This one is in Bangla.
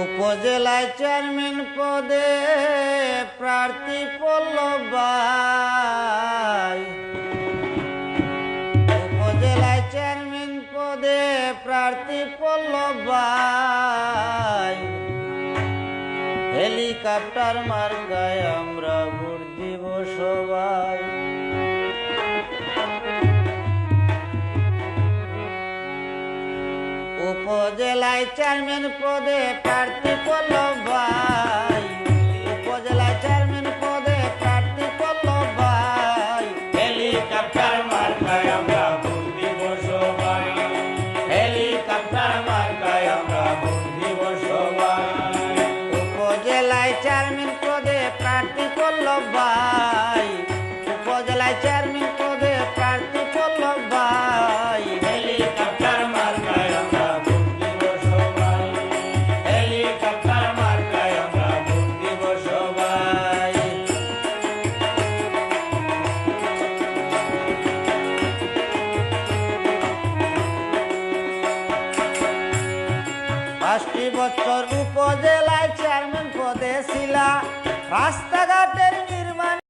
উপজেলায় চেয়ারম্যান পদে প্রার্থী পল্লবাই। উপজেলায় চেয়ারম্যান পদে প্রার্থী পল্লবাই। হেলিকপ্টার মার্কায় আমরা দিব সবাই উপজেলায় চেয়ারম্যান পদে প্রার্থী পল্লবাই উপজেলায় চেয়ারম্যান পদে প্রার্থী পল্লবাই হেলিকপ্টার মার্কায় আমরা ভোট দিব সবাই। হেলিকপ্টার মার্কায় আমরা ভোট দিব সবাই। উপজেলায় চেয়ারম্যান পদে প্রার্থী পল্লবাই উপজেলায় চেয়ারম্যান পাঁচটি বছর উপজেলায় চেয়ারম্যান পদে ছিলা। রাস্তাঘাটের